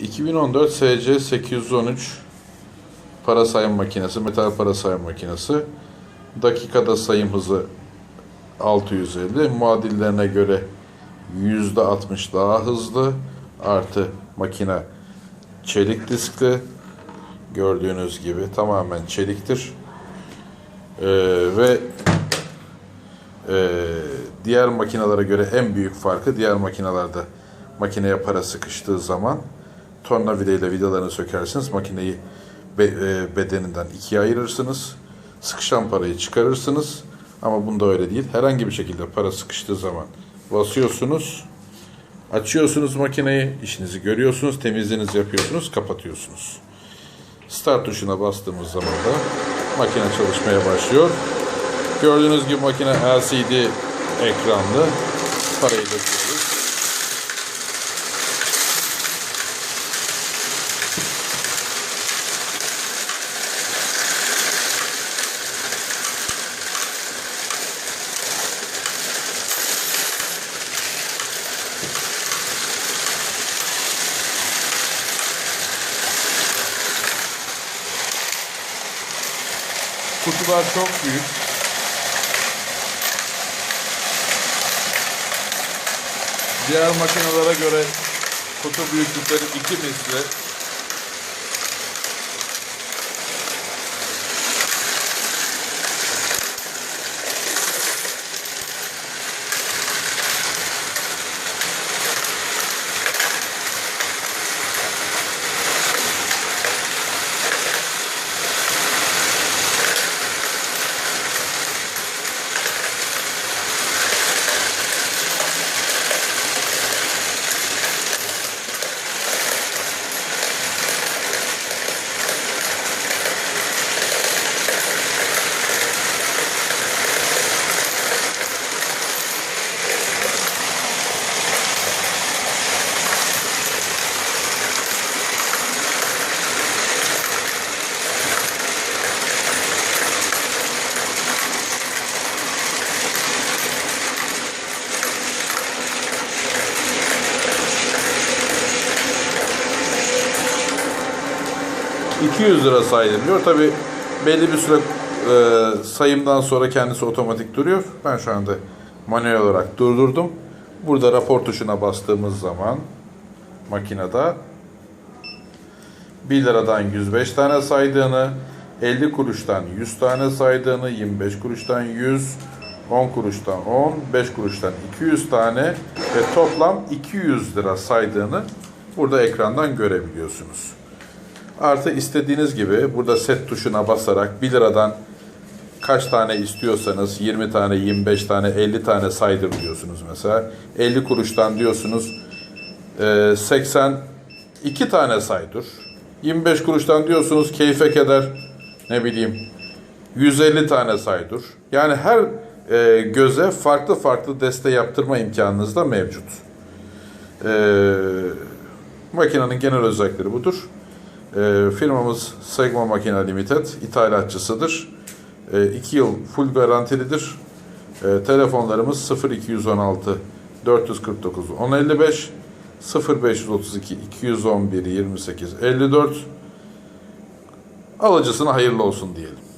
2014 SC 813 para sayım makinesi, metal para sayım makinesi. Dakikada sayım hızı 650. Muadillerine göre %60 daha hızlı. Artı makine çelik diskli. Gördüğünüz gibi tamamen çeliktir. Ee, ve ee, diğer makinelere göre en büyük farkı diğer makinelerde makineye para sıkıştığı zaman tornavida ile vidalarını sökersiniz. Makineyi e, bedeninden ikiye ayırırsınız. Sıkışan parayı çıkarırsınız. Ama bunda öyle değil. Herhangi bir şekilde para sıkıştığı zaman basıyorsunuz. Açıyorsunuz makineyi, işinizi görüyorsunuz, temizliğinizi yapıyorsunuz, kapatıyorsunuz. Start tuşuna bastığımız zaman da makine çalışmaya başlıyor. Gördüğünüz gibi makine LCD ekranlı. Parayı döküyoruz. Kutular çok büyük. Diğer makinelere göre kutu büyüklükleri iki misli. ...200 lira sayılıyor. Tabi belli bir süre e, sayımdan sonra kendisi otomatik duruyor. Ben şu anda manuel olarak durdurdum. Burada rapor tuşuna bastığımız zaman... ...makinede 1 liradan 105 tane saydığını, 50 kuruştan 100 tane saydığını, 25 kuruştan 100, 10 kuruştan 10, 5 kuruştan 200 tane ve toplam 200 lira saydığını burada ekrandan görebiliyorsunuz. Artı istediğiniz gibi burada set tuşuna basarak 1 liradan kaç tane istiyorsanız 20 tane, 25 tane, 50 tane saydır diyorsunuz mesela. 50 kuruştan diyorsunuz e, 82 tane saydır. 25 kuruştan diyorsunuz keyfe keder ne bileyim 150 tane saydır. Yani her e, göze farklı farklı deste yaptırma imkanınız da mevcut. E, makinenin genel özellikleri budur. E, firmamız Segma Makina Limited ithalatçısıdır. 2 yıl full garantilidir. E, telefonlarımız 0216 449 1055 0532 211 28 54 alıcısına hayırlı olsun diyelim.